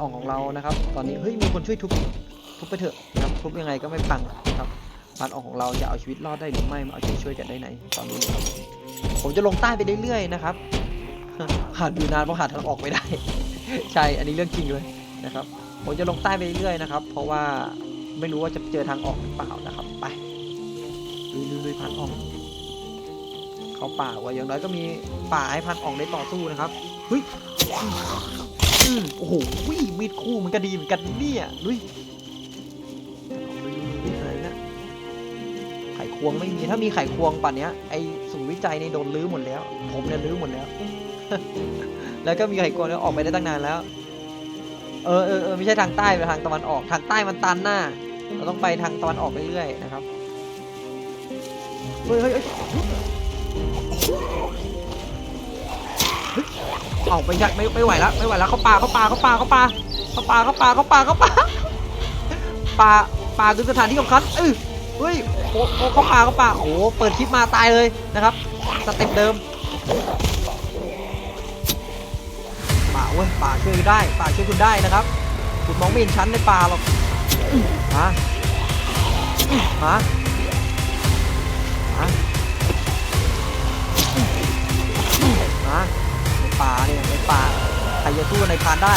อ่องของเรานะครับ ตอนนี้เฮ้ยมีคนช่วยทุบทุบไปเถอะนะครับทุบยังไงก็ไม่พังนะครับพานอ่องของเราจะเอาชีวิตรอดได้หรือไม่มาเอาใจช่วยกันได้ไหนตอนนี้นะครับผมจะลงใต้ไปเรื่อยๆนะครับหาดูนานเพราะหาทางออกไม่ได้ ใช่อันนี้เรื่องจริงเลยนะครับ ผมจะลงใต้ไปเรื่อยๆนะครับ เพราะว่าไม่รู้ว่าจะเจอทางออกหรือเปล่านะครับ ไปลุยๆพันอ่องเขาป่าว่าอย่างน้อยก็มีป่าให้พันอ่องได้ต่อสู้นะครับเฮ้ย โอ้โหมีดคู่มันก็ดีเหมือนกันเนี่ยลุยลุยๆๆอะไรนะไขควงไม่มีถ้ามีไขควงป่านเนี้ยไอศูนย์วิจัยในโดนลื้อหมดแล้ว ผมเนี่ยลื้อหมดแล้ว แล้วก็มีไขควงแล้วออกไปได้ตั้งนานแล้ว เออเออเออไม่ใช่ทางใต้ไปทางตะวันออกทางใต้มันตันหน้า เราต้องไปทางตะวันออกเรื่อยๆนะครับเฮ้ยเฮ้ย ฮ้ยเอาไปยัดไม่ไม่ไหวแล้วไม่ไหวแล้วเขาปลาเขาปลาเขาปลาเขาปลาเขาปลาเขาปลาเขาปลาเขาปลาปลาปลาคือสถานที่ของเขาเออเฮ้ยโอ้เขาปลาเขาปลาโอ้โหเปิดคลิปมาตายเลยนะครับสเต็ปเดิมป่าเว้ยป่าช่วยได้ป่าช่วยคุณได้นะครับคุณมองไม่เห็นชั้นในป่าหรอกมามามามา ป่าเนี่ยในป่าใครจะสู้ในพานได้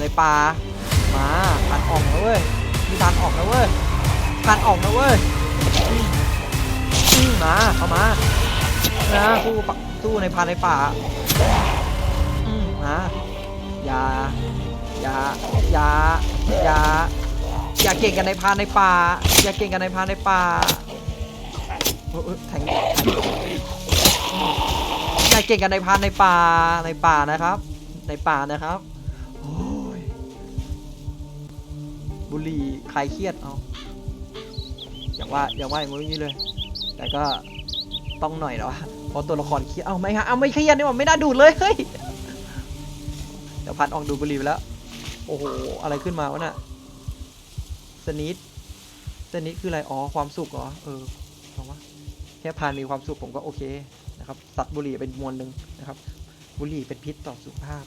ในป่ามาพานอ่องนะเว้ยมีพานอ่องนะเว้ยพานอ่องนะเว้ยอื้ออื้อมาเข้ามานะสู้สู้ในพานในป่าอื้อมาอย่าอย่าอย่าอย่าอย่าเก่งกันในพานในป่า อย่าเก่งกันในพานในป่าเออเออแทง อย่าเก่งกันในพานในป่าในป่านะครับ ในป่านะครับโอ้ยบุหรี่คลายเครียดเอาอย่างว่าอย่างว่าอย่างนี้เลย แต่ก็ต้องหน่อยแล้วเพราะตัวละครเครียดเอาไม่ฮะเอาไม่เครียดนี่หว่าไม่น่าดูดเลยเฮ้ยเดี๋ยวพันอองดูบุหรี่ไปแล้วโอ้โหอะไรขึ้นมาวะน่ะสนิทสนิทคืออะไรอ๋อความสุขเหรอเออเอาวะแค่พานมีความสุขผมก็โอเค นะครับตัดบุหรี่เป็นมวลหนึ่งนะครับ บุหรี่เป็นพิษต่อสุขภาพ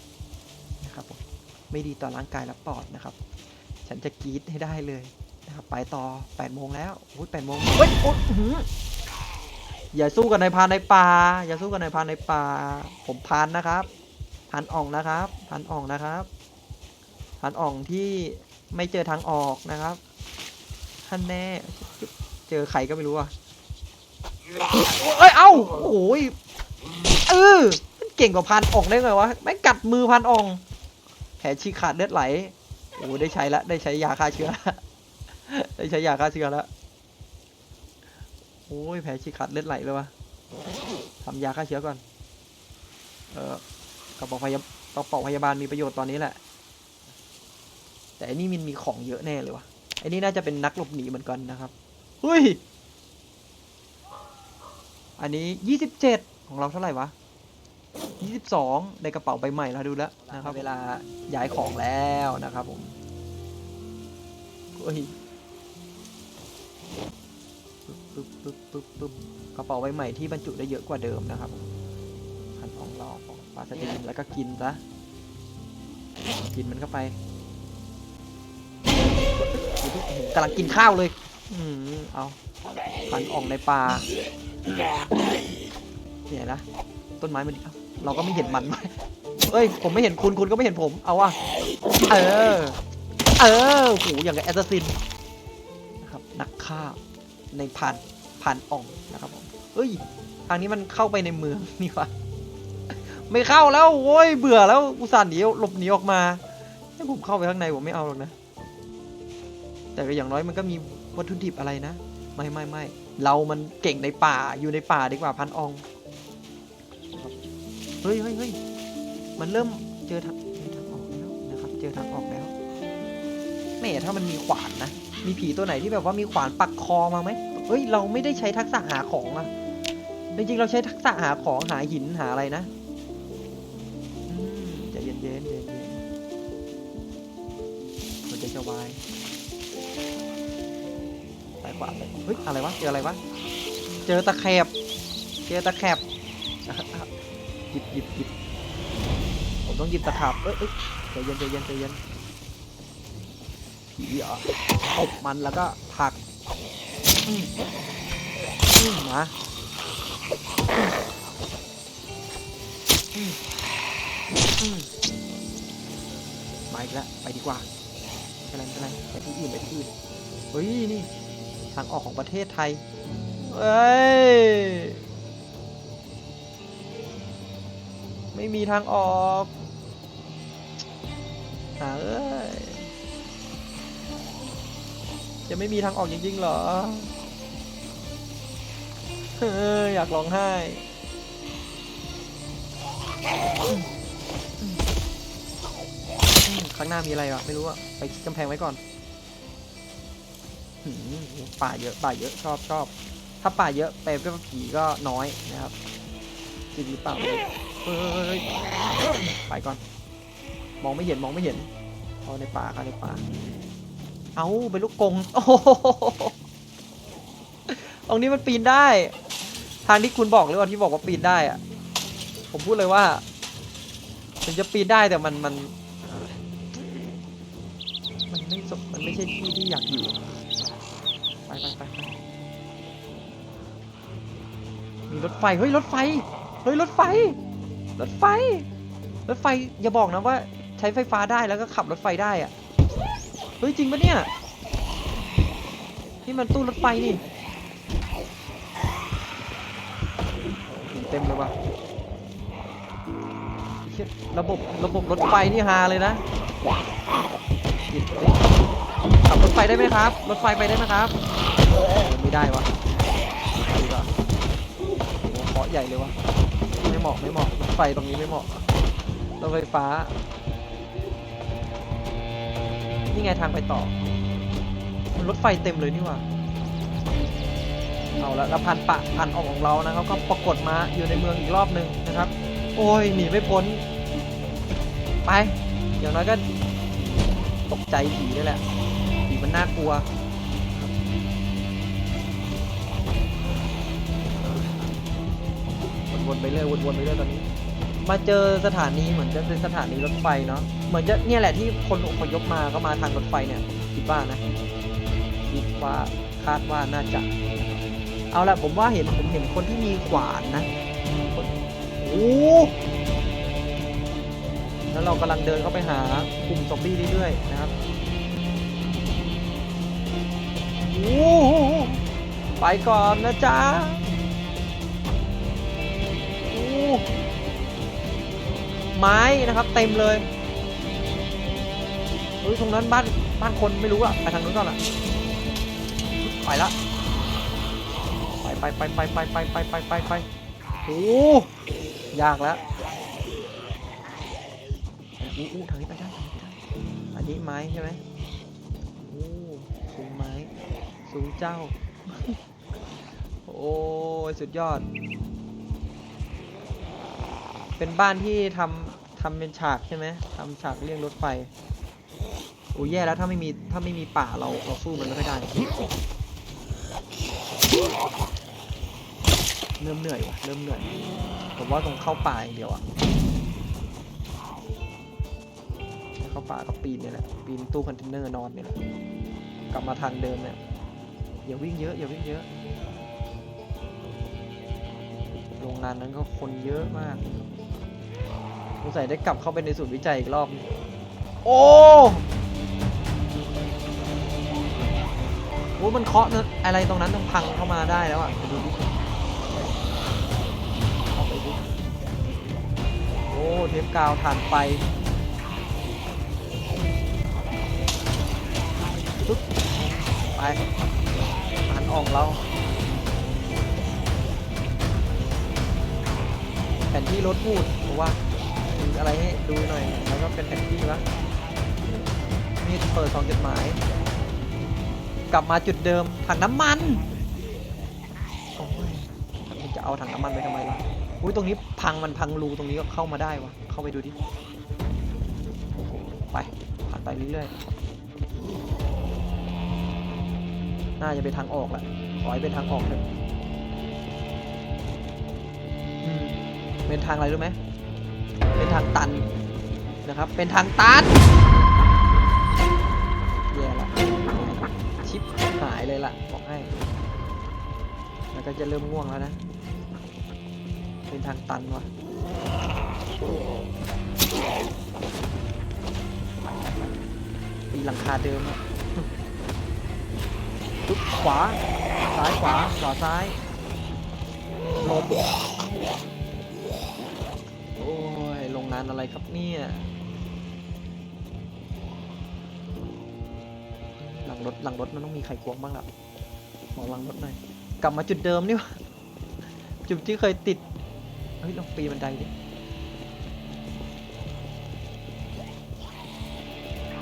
นะครับผมไม่ดีต่อร่างกายและปอดนะครับ ฉันจะกรีดให้ได้เลยนะครับไปต่อ8โมงแล้วโอ้ย8โมงเฮ้ยโอ้ยอย่าสู้กันในพานในป่าอย่าสู้กันในพานในป่า ผมพานนะครับพันอ่องนะครับพันอ่องนะครับพันอ่องที่ไม่เจอทางออกนะครับท่านแน่เจอใครก็ไม่รู้อะ เอ้ยเอ้าโอ้ยเออมันเก่งกว่าพันอองได้ไงวะไม่งกัดมือพันอองแผลฉีกขาดเลือดไหลโอ้ได้ใช้ละได้ใช้ยาฆ่าเชื้อได้ใช้ยาฆ่าเชื้อแล้วโอ้ยแผลฉีกขาดเลือดไหลเลยวะทำยาฆ่าเชื้อก่อน เออกระเป๋าพยากระเป๋าพยาบาลมีประโยชน์ตอนนี้แหละ แต่อันนี้มันมีของเยอะแน่เลยวะอ้นี่น่าจะเป็นนักหลบหนีเหมือนกันนะครับเฮ้ย อันนี้ยี่สิบเจ็ดของเราเท่าไหร่วะยี่สิบสองในกระเป๋าใบใหม่เราดูแล้วนะครับ เวลาย้ายของแล้วนะครับผมเฮ้ยปึ๊บปึ๊บปึ๊บปึ๊บกระเป๋าใบใหม่ที่บรรจุได้เยอะกว่าเดิมนะครับผมพันของเราของปลาสลิดแล้วก็กินซะกินมันเข้าไปกำลังกินข้าวเลย อืมเอาพันอ่องในป่า เนี่ยนะต้นไม้มันดิเอาเราก็ไม่เห็นมันเอ้ย ผมไม่เห็นคุณคุณก็ไม่เห็นผม เอาว่ะ เออ เออโหอย่างกับแอสซัสซินนะครับ นักฆ่าในพันพันอ่องนะครับผมเฮ้ย ทางนี้มันเข้าไปในเมืองนี่วะไม่เข้าแล้วโว้ยเบื่อแล้วอุตส่าห์หนีหลบหนีออกมาให้ผมเข้าไปข้างในผมไม่เอาหรอกนะ แต่ก็อย่างน้อยมันก็มีวัตถุดิบอะไรนะ ไม่ไม่ไม่เรามันเก่งในป่าอยู่ในป่าดีกว่าพันอองเฮ้ยเฮ้ยเฮ้ยมันเริ่มเจอทางเจอทางออกแล้วนะครับ เจอทางออกแล้วแม่ถ้ามันมีขวานนะ มีผีตัวไหนที่แบบว่ามีขวานปักคอมาไหมเฮ้ย เราไม่ได้ใช้ทักษะหาของอะจริงๆเราใช้ทักษะหาของหาหินหาอะไรนะ ขวาไปเฮ้ยอะไรวะเจออะไรวะเจอตะแคบเจอตะแคบหยิบหยิบหยิบผมต้องหยิบตะขาบเอ้ยเอ้ยใจเย็นใจเย็นใจเย็นผีเหรอตบมันแล้วก็ผักอืมมาอืมาอีกแล้วไปดีกว่าไป็นไรไม่เป็นไรไปที่อื่นไปที่อื่นเฮ้ยนี่ ทางออกของประเทศไทย เอ้ย ไม่มีทางออกหาเอ้ย จะไม่มีทางออกจริงๆเหรอ เฮ้ย อยากร้องไห้ข้างหน้ามีอะไรวะไม่รู้อะไปคิดกำแพงไว้ก่อน ป่าเยอะป่าเยอะชอบชอบ ถ้าป่าเยอะไปเพื่อผีก็น้อยนะครับจริงหรือเปล่าไม่รู้เฮ้ยไปก่อน มองไม่เห็นมองไม่เห็นเอาในป่าค่ะในป่า เอาเป็นลูกกงโอ้โหตรงนี้มันปีนได้ ทางที่คุณบอกหรือว่าที่บอกว่าปีนได้อะผมพูดเลยว่าถึงจะปีนได้แต่มันมัน มันไม่สมมันไม่ใช่ที่ที่อยากอยู่ ไปไปไปมีรถไฟ เฮ้ย รถไฟ เฮ้ย รถไฟ รถไฟ รถไฟ อย่าบอกนะว่าใช้ไฟฟ้าได้แล้วก็ขับรถไฟได้อะเฮ้ย จริงปะเนี่ย นี่มันตู้รถไฟนี่เต็มเลยว่ะระบบระบบรถไฟนี่ฮาเลยนะขับรถไฟได้ไหมครับ รถไฟไปได้ไหมครับ ไม่ได้วะดีกว่าโอ้โหเคาะใหญ่เลยวะไม่เหมาะไม่เหมาะรถไฟตรงนี้ไม่เหมาะรถไฟฟ้า นี่ไงทางไปต่อ มันรถไฟเต็มเลยนี่ว่าเอาละแล้วพันปะพันออกของเรานะครับก็ปรากฏมาอยู่ในเมืองอีกรอบหนึ่งนะครับ โอ้ยหนีไม่พ้น ไป อย่างน้อยก็ตกใจผีนี่แหละผีมันน่ากลัว วนๆไปเรื่อยวนๆไปเรื่อยตอนนี้ มาเจอสถานีเหมือนจะเป็นสถานีรถไฟเนาะเหมือนจะเนี่ยแหละที่คนอพยพมาก็มาทางรถไฟเนี่ยคิดว่านะคิดว่าคาดว่าน่าจะ เอาละผมว่าเห็นผมเห็นคนที่มีขวานนะนโอ้แล้วเรากำลังเดินเข้าไปหากลุ่มซอมบี้เรื่อยๆนะครับโอ้ไปก่อนนะจ๊ะ ไม้นะครับ เต็มเลยเฮ้ยตรงนั้นบ้านบ้านคนไม่รู้อะไปทางนู้นก่อนอะไปละไปไปไปไปไปไปไปไปไปไปโอ้ยากแล้วอู้อู้ทางนี้ไปได้ทางนี้ไปได้อันนี้ไม้ใช่ไหมโอ้สูงไม้สูงเจ้า โอ้ยสุดยอด เป็นบ้านที่ทำทำเป็นฉากใช่ไหมทำฉากเลี่ยงรถไฟโอ้แย่แล้วถ้าไม่มีถ้าไม่มีป่าเราเราสู้มันไม่ได้เริ่มเหนื่อยว่ะเริ่มเหนื่อยผมว่าตรงเข้าป่าอย่างเดียวอะเข้าป่าก็ปีนเนี่ยแหละปีนตู้คอนเทนเนอร์นอนเนี่ยแหละกลับมาทางเดิมเนี่ยอย่าวิ่งเยอะอย่าวิ่งเยอะ โรงงานนั้นก็คนเยอะมาก งสัยได้กลับเข้าไปในศูนย์วิจัยอีกรอบ โอ้โหมันเคาะนะอะไรตรงนั้นต้องพังเข้ามาได้แล้วอะไปดูดิเข้าไปดิโอ้เทปกาวถ่านไฟปึ๊บไปอ่านออกเราแผนที่รถพูดบอกว่ามี อะไรให้ดูหน่อย แล้วก็เป็นแผนที่วะมีเปิดสองจดหมาย กลับมาจุดเดิมถังน้ำมันโอ้ยมันจะเอาถังน้ำมันไปทำไมล่ะอุ้ยตรงนี้พังมันพังรูตรงนี้ก็เข้ามาได้วะเข้าไปดูดิไปผ่านไปเรื่อยๆน่าจะเป็นทางออกแหละขอให้เป็นทางออกเลยอืมเป็นทางอะไรรู้ไหม เป็นทางตันนะครับ เป็นทางตันแย่ละชิปหายเลยล่ะบอกให้ แล้วก็จะเริ่มง่วงแล้วนะ เป็นทางตันวะปีหลังคาเดิมอะปุ๊บขวา ซ้ายขวา ขวาซ้ายลบานอะไรครับเนี่ยหลังรถหลังรถมันต้องมีใครควงบ้างล่ะมองหลังรถหน่อยกลับมาจุดเดิมนี่วะจุดที่เคยติดเฮ้ยลองปีบันไดดิ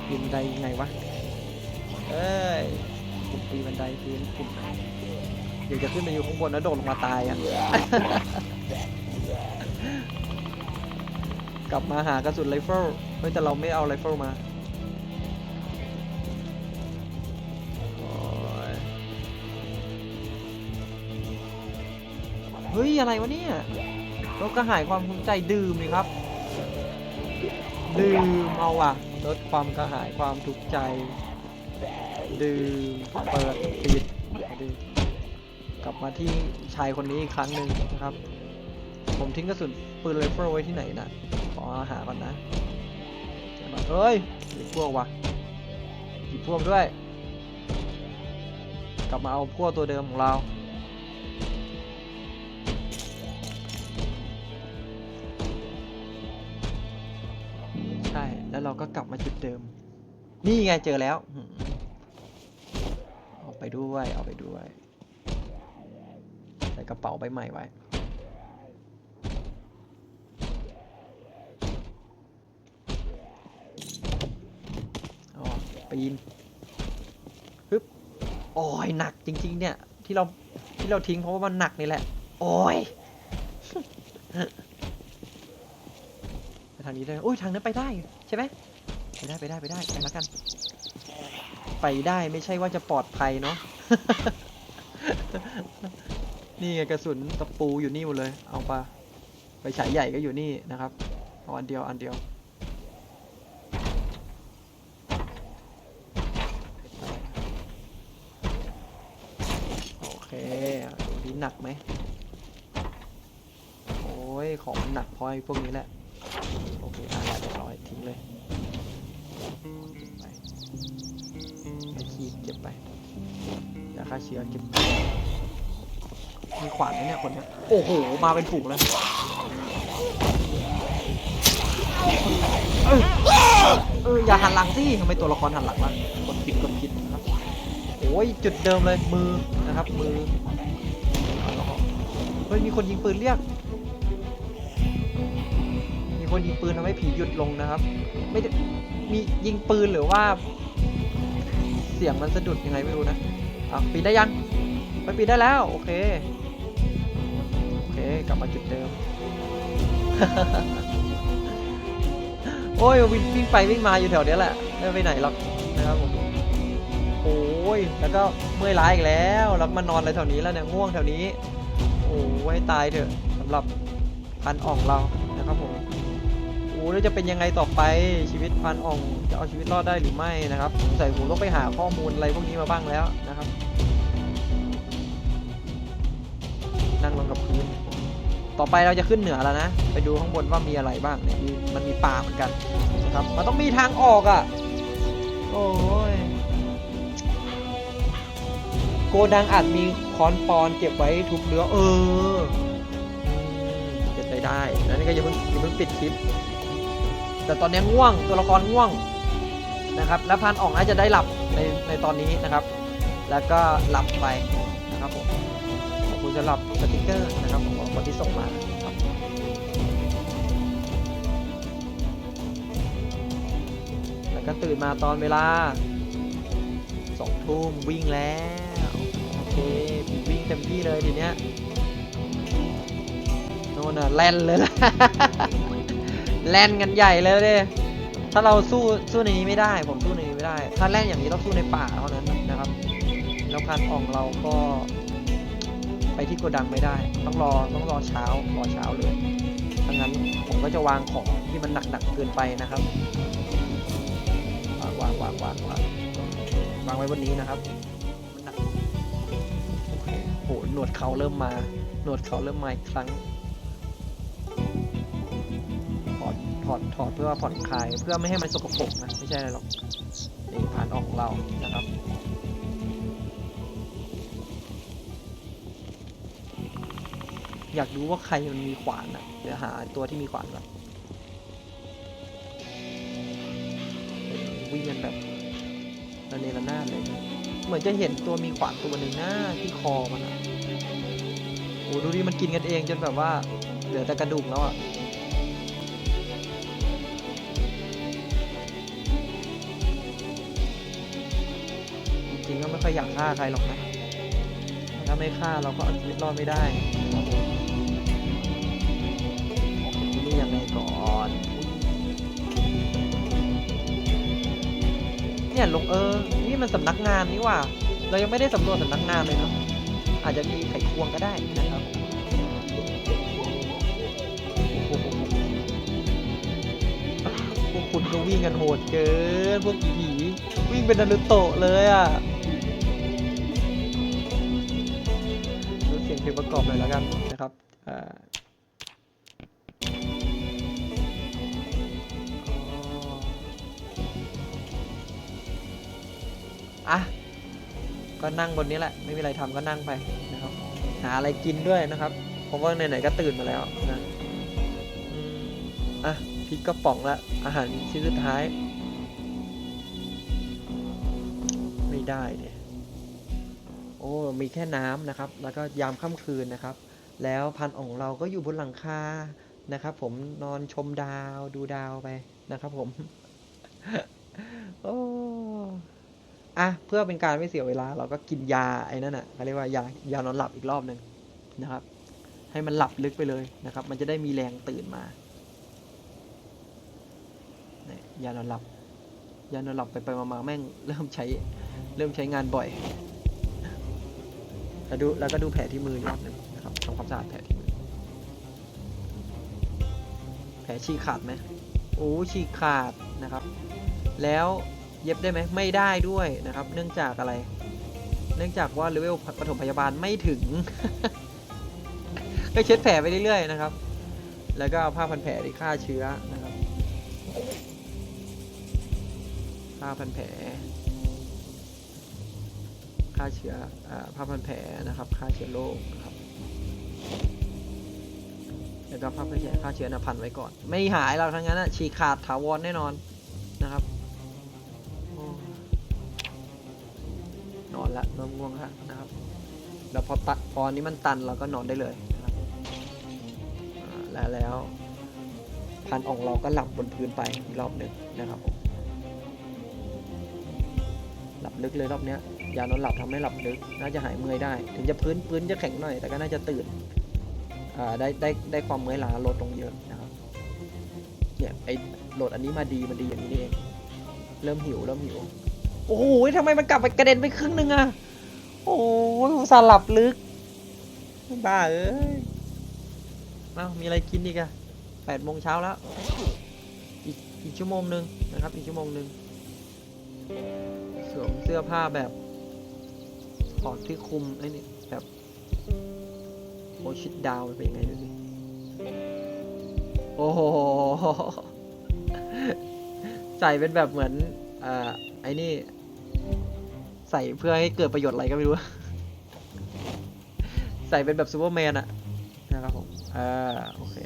ปีบันไดยังไงวะเอ้ยปุ่มปีบันไดปีนปุ่มไหนเดี๋ยวจะขึ้นไปอยู่ข้างบนแล้วโดดลงมาตายอะ ลับมาหากระสุนไรเฟิลเฮ้ยแต่เราไม่เอาไรเฟิลมาเฮ้ย อะไรวะเนี่ยรถกระหายความภูมิใจดื่มเลยครับ ดื่มเอาอะลดความกระหายความทุกข์ใจ ดื่มเปิดปิดดื่มกลับมาที่ชายคนนี้อีกครั้งหนึ่งนะครับ ผมทิ้งกระสุนปืนไรเฟิลไว้ที่ไหนนะ หาก่อนนะเดี๋ยวมาเอ้ยหยิบพวกว่ะหยิบพวกด้วย กลับมาเอาพวกตัวเดิมของเราใช่แล้วเราก็กลับมาจุดเดิม นี่ไงเจอแล้วเอาไปด้วยเอาไปด้วย ใส่กระเป๋าใบใหม่ไว้ อ๋อ ปีนฮึบโอ้ยหนักจริง ๆ เนี่ย ที่เราที่เราทิ้งเพราะว่ามันหนักนี่แหละ โอ้ยไปทางนี้ได้โอ้ยทางนั้นไปได้ใช่ไหมไปได้ไปได้ไปได้ไปแล้วกัน ไปได้ไม่ใช่ว่าจะปลอดภัยเนาะนี่ไงกระสุนตะปูอยู่นี่หมดเลย เอาไปไปฉายใหญ่ก็อยู่นี่นะครับเอาอันเดียวอันเดียว โอเคดูดี หนักไหมโอ้ยของมันหนักพอยพวกนี้แหละโอเคอะเรียบร้อยทิ้งเลยไปไปขีดเก็บไปยาฆ่าเชื้อเก็บไปมีขวานไหมเนี่ยคนเนี้ยโอ้โหมาเป็นฝูงเลยเออเอออย่าหันหลังสิทำไมตัวละครหันหลังล่ะกดผิดกดผิดนะครับโอ้ยจุดเดิมเลยมือนะครับมือ ฮ้ยมีคนยิงปืนเรียก มีคนยิงปืนทำให้ผีหยุดลงนะครับ ไม่ได้มียิงปืนหรือว่า เสียงมันสะดุดยังไงไม่รู้นะอะปีนได้ยังไปปีนได้แล้วโอเคโอเคกลับมาจุดเดิม โอ้ยวิ่งวิ่งไปวิ่งมาอยู่แถวเนี้ยแหละไม่ไปไหนหรอกนะครับผมโอ้ยแล้วก็เมื่อยล้าอีกแล้วแล้วมานอนอะไรแถวนี้แล้วเนี่ยง่วงแถวนี้ โอ้ยตายเถอะสำหรับพันอ่องเรานะครับผมโอ้แล้วจะเป็นยังไงต่อไปชีวิตพันอ่องจะเอาชีวิตรอดได้หรือไม่นะครับสงสัยผมต้องไปหาข้อมูลอะไรพวกนี้มาบ้างแล้วนะครับ นั่งลงกับพื้น ต่อไปเราจะขึ้นเหนือแล้วนะ ไปดูข้างบนว่ามีอะไรบ้างเนี่ยมีมันมีป่าเหมือนกันนะครับมันต้องมีทางออกอะ่ะ โอ้ย โกดังอาจมีค้อนปอนเก็บไว้ทุบเรือเออเก็บไปได้แล้วนี่ก็อย่าเพิ่งอย่าเพิ่งปิดคลิป แต่ตอนนี้ง่วงตัวละครง่วงนะครับ แล้วพันออกน่าจะได้หลับในในตอนนี้นะครับ แล้วก็หลับไปนะครับผมขอบคุณสำหรับสติกเกอร์นะครับของคนที่ส่งมาครับแล้วก็ตื่นมาตอนเวลาสองทุ่มวิ่งแล้ว เควิ่งเต็มที่เลยทีเนี้ยโน่นน่ะแล่นเลยล่ะแล่นกันใหญ่เลยเด้ถ้าเราสู้สู้ในนี้ไม่ได้ ผมสู้ในนี้ไม่ได้ ถ้าแล่นอย่างนี้ต้องสู้ในป่าเท่านั้นนะครับ แล้วพันอ่องเราก็ ไปที่โกดังไม่ได้ ต้องรอต้องรอเช้ารอเช้าเลยถ้างั้นผมก็จะวางของที่มันหนักๆเกินไปนะครับวางวางวางวางวางวางไว้บนนี้นะครับ หหนวดเขาเริ่มมา หนวดเขาเริ่มมาอีกครั้ง ถอด ถอด ถอดเพื่อผ่อนคลาย เพื่อไม่ให้มันสกปรกนะ ไม่ใช่อะไรหรอกนี่ผ่านออกของเรานะครับ อยากดูว่าใครมันมีขวานอะเดี๋ยวหาตัวที่มีขวานก่อนวิ่งกันแบบระเนระนาดเลยเหมือนจะเห็นตัวมีขวานตัวหนึ่งหน้าที่คอมันอะ โอ้ดูดิมันกินกันเองจนแบบว่าเหลือแต่กระดูกแล้วอะจริงๆก็ไม่ค่อยอยากฆ่าใครหรอกนะถ้าไม่ฆ่าเราก็เอาชีวิตรอดไม่ได้ครับผมออกจากที่นี่ยังไงก่อนเนี่ยลงเออ นี่มันสำนักงานนี่ว่า เรายังไม่ได้สำรวจสำนักงานเลยเนาะอาจจะมีไขควงก็ได้นะครับ ก็วิ่งกันโหดเกินพวกผีวิ่งเป็นนารูโตะเลยอะดูเสียงเพลงประกอบหน่อยแล้วกันนะครับอ่าอะก็นั่งบนนี้แหละ ไม่มีอะไรทำก็นั่งไปนะครับ หาอะไรกินด้วยนะครับเพราะว่าไหนๆก็ตื่นมาแล้วนะ พริกกระป๋องละอาหารชิ้นสุดท้าย ไม่ได้เนี่ยโอ้มีแค่น้ำนะครับ แล้วก็ยามค่ำคืนนะครับ แล้วพันของเราก็อยู่บนหลังคานะครับ ผมนอนชมดาวดูดาวไปนะครับ ผมโอ้อะเพื่อเป็นการไม่เสียเวลา เราก็กินยาไอ้นั่นอะเขาเรียกว่ายายานอนหลับอีกรอบหนึ่งนะครับ ให้มันหลับลึกไปเลยนะครับ มันจะได้มีแรงตื่นมา ยานอนหลับ ยานอนหลับไปไปมาๆแม่งเริ่มใช้เริ่มใช้งานบ่อย แล้วดูแล้วก็ดูแผลที่มือรอบหนึ่งนะครับทำความสะอาดแผลที่มือ แผลฉีกขาดไหมโอ้ฉีกขาดนะครับ แล้วเย็บได้ไหมไม่ได้ด้วยนะครับ เนื่องจากอะไร เนื่องจากว่าเลเวลปฐมพยาบาลไม่ถึง ก็เช็ดแผลไปเรื่อยๆนะครับ แล้วก็เอาผ้าพันแผลที่ฆ่าเชื้อนะครับ ผ้าพันแผลฆ่าเชื้ออผ้าพันแผลนะครับฆ่าเชื้อโรคนะครับแล้วก็ผ้าพันแผลฆ่าเชื้อนะพันไว้ก่อน ไม่หายเราทั้งนั้นอะฉีกขาดถาวรแน่นอนนะครับอนอนละเริ่มง่วงละนะครับ แล้วพอตัดพอนี้มันตันเราก็นอนได้เลยนะครับแล้วแล้วพันอองเราก็หลับบนพื้นไปอีกรอบหนึ่งนะครับผม ลึกเลยรอบเนี้ยยานอนหลับทำให้หลับลึก น่าจะหายเมื่อยได้ ถึงจะพื้นพื้นจะแข็งหน่อย แต่ก็น่าจะตื่นอ่าได้ได้ได้ความเมื่อยล้าลดลงเยอะนะครับเนี่ยไอโหลดอันนี้มาดีมันดีอย่างนี้เองเริ่มหิวเริ่มหิวโอ้โหทำไมมันกลับไปกระเด็นไปครึ่งหนึงอะโอ้ยสลับลึกบ้าเอ้ยเอามีอะไรกินอีกอะแปดโมงเช้าแล้ว อีกอีกชั่วโมงหนึ่งนะครับ อีกชั่วโมงหนึ่ง เสื้อผ้าแบบถอดที่คลุมไอ้นี่แบบโอชิดดาวเป็นยังไงดูสิโอ้โห ใส่เป็นแบบเหมือนอ่าไอ้นี่ ใส่เพื่อให้เกิดประโยชน์อะไรก็ไม่รู้ ใส่เป็นแบบซูเปอร์แมนอะนะครับผมอ่าโอเค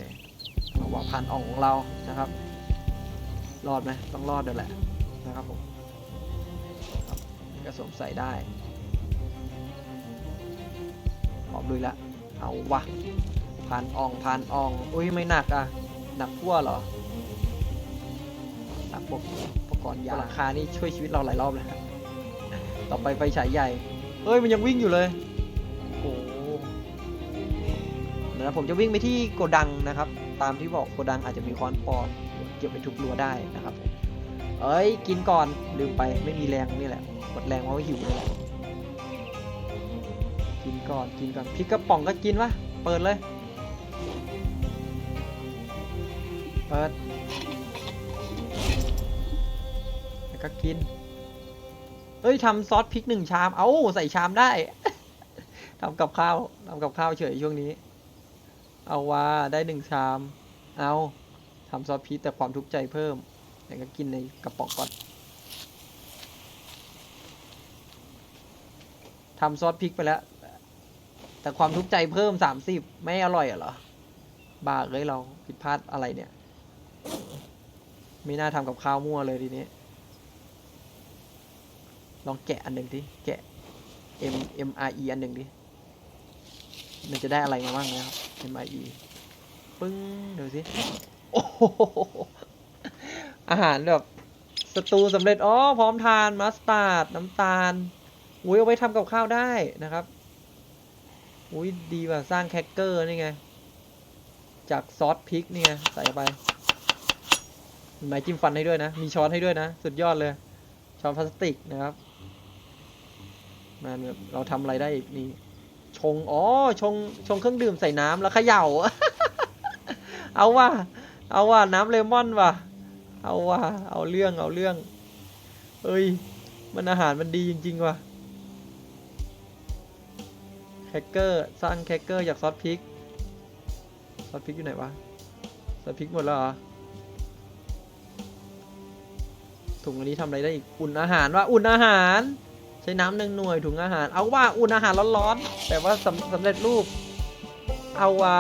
เอาว่าพันอ่องของเรานะครับ รอดไหมต้องรอดเดี๋ยวแหละนะครับผม ก็สวมใส่ได้พร้อมลุยละ เอาวะพานอ่องพานอ่อง อุ้ยไม่หนักอะ หนักขั้วเหรอ หนักพวกอุปกรณ์ยาราคานี่ช่วยชีวิตเราหลายรอบเลยครับต่อไปไฟฉายใหญ่ เฮ้ยมันยังวิ่งอยู่เลย โอ้โหเดี๋ยวผมจะวิ่งไปที่โกดังนะครับ ตามที่บอกโกดังอาจจะมีค้อนปอนเก็บไปทุบรั้วได้นะครับผม เอ้ย กินก่อน ลืมไปไม่มีแรงนี่แหละหมดแรงเพราะว่าหิวเลยกินก่อนกินก่อนพริกกระป๋องก็กินวะเปิดเลย เปิดแล้วก็กินเอ้ยทำซอสพริกหนึ่งชาม เอาใส่ชามได้ ทำกับข้าวทำกับข้าวเฉยช่วงนี้ เอาว่าได้หนึ่งชาม เอาทำซอสพริกแต่ความทุกข์ใจเพิ่ม แต่ก็กินในกระป๋องก่อนทำซอสพริกไปแล้ว แต่ความทุกข์ใจเพิ่มสามสิบไม่อร่อยเหรอ บาเลยเราผิดพลาดอะไรเนี่ย ไม่น่าทำกับข้าวมั่วเลยทีนี้ ลองแกะอันหนึ่งดิแกะ M M R E อันหนึ่งดิมันจะได้อะไรมาบ้างนะครับ M R E ปึ้ง ดูสิ โอ้โห อาหารแบบสตูสำเร็จอ๋อพร้อมทานมัสตาร์ดน้ำตาลอุ้ยเอาไว้ทำกับข้าวได้นะครับอุ้ยดีว่ะสร้างแครกเกอร์นี่ไง จากซอสพริกนี่ไงใส่ไปมีไม้จิ้มฟันให้ด้วยนะ มีช้อนให้ด้วยนะ สุดยอดเลย ช้อนพลาสติกนะครับมันแบบเราทำอะไรได้อีกนี่ชงอ๋อชงชงเครื่องดื่มใส่น้ำแล้วเขย่า เอาว่ะเอาว่ะน้ำเลมอนว่ะ เอาว่ะเอาเรื่องเอาเรื่อง เอ้ย มันอาหารมันดีจริง ๆ ว่ะแครกเกอร์สร้างแครกเกอร์จากซอสพริก ซอสพริกอยู่ไหนวะ ซอสพริกหมดแล้วเหรอถุงอันนี้ทำอะไรได้อีก อุ่นอาหารว่าอุ่นอาหาร ใช้น้ำหนึ่งหน่วยถุงอาหาร เอาว่าอุ่นอาหารร้อนๆ แต่ว่าสำสำเร็จรูป เอาว่า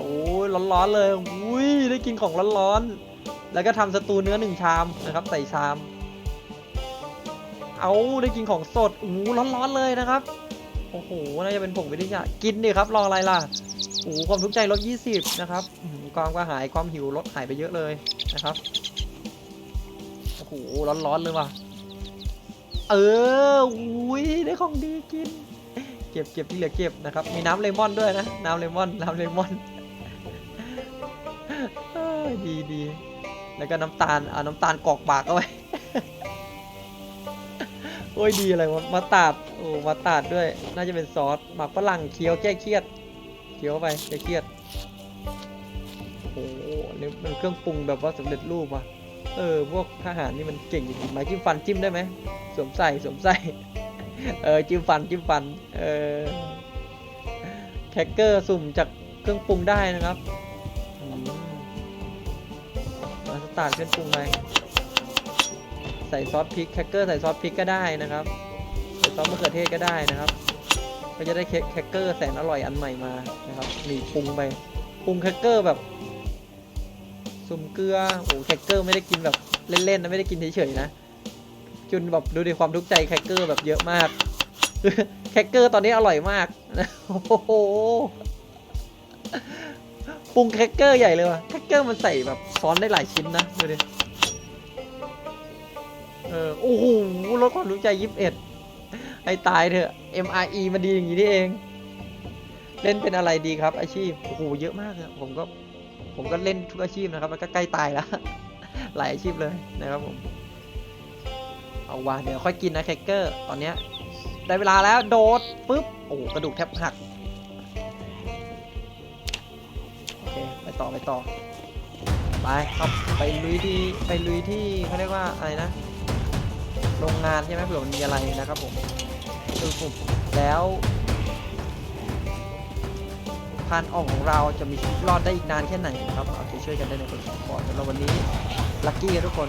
โอ้ยร้อนๆเลย อุ้ยได้กินของร้อนๆ แล้วก็ทำสตูเนื้อหนึ่งชามนะครับใส่ชาม เอาได้กินของสดอู้ร้อนๆเลยนะครับ โอ้โหน่าจะเป็นผงวิทยากินดิครับรออะไรล่ะโอ้โหความทุกข์ใจลด20 นะครับความกระหายความหิวลดหายไปเยอะเลยนะครับโอ้โหร้อนๆเลยว่ะเอออุ้ยได้ของดีกิน เก็บเก็บที่เหลือเก็บนะครับ มีน้ำเลมอนด้วยนะ น้ำเลมอน น้ำเลมอนดีดี แล้วก็น้ำตาลเอาน้ำตาลกรอกปากเอาไว้ โอ้ยดีอะไรวะมาตาดโอ้มาตาดด้วย น่าจะเป็นซอสหมักฝรั่งเคี้ยวแก้เครียดเคี้ยวไปแก้เครียดโอ้โหนี่มันเครื่องปรุงแบบว่าสำเร็จรูปว่ะ เออ พวกทหารนี่มันเก่งจริงๆไม้จิ้มฟันจิ้มได้ไหมสวมใส่สวมใส่ เออ จิ้มฟันจิ้มฟัน เออ แครกเกอร์สุ่มจากเครื่องปรุงได้นะครับ ตาร์ทเครื่องปรุงไปใส่ซอสพริกแครกเกอร์ใส่ซอสพริกก็ได้นะครับใส่ซอสมะเขือเทศก็ได้นะครับ ก็จะได้แคแคกเกอร์แสนอร่อยอันใหม่มานะครับนี่ปรุงไปปรุงแครกเกอร์แบบสุ่มเกลือโอ้แครกเกอร์ไม่ได้กินแบบเล่นๆนะไม่ได้กินเฉยๆนะจนแบบดูในความทุกข์ใจแครกเกอร์แบบเยอะมากแครกเกอร์ตอนนี้อร่อยมากนะโอ้โหปรุงแครกเกอร์ใหญ่เลยว่ะแครกเกอร์มันใส่แบบ ซ้อนได้หลายชิ้นนะดูดิเออโอ้โหลดความทุกข์ใจยิบเอ็ดให้ตายเถอะ MRE มันดีอย่างนี้นี่เอง เล่นเป็นอะไรดีครับ อาชีพโอ้โหเยอะมากอะผมก็ผมก็เล่นทุกอาชีพนะครับ แล้วก็ใกล้ตายแล้วหลายอาชีพเลยนะครับผมเอาว่าเดี๋ยวค่อยกินนะแครกเกอร์ตอนเนี้ยได้เวลาแล้วโดดปุ๊บโอ้โหกระดูกแทบหักโอเคไปต่อไปต่อ ไปครับไปลุยที่ไปลุยที่เขาเรียกว่าอะไรนะ โรงงานใช่ไหมเผื่อมันมีอะไรนะครับผมคือผมแล้วพานออกของเราจะมีชีวิตรอดได้อีกนานแค่ไหนนะครับเอาใจช่วยกันได้ในคนสปอร์ตสำหรับวันนี้ลัคกี้ทุกคน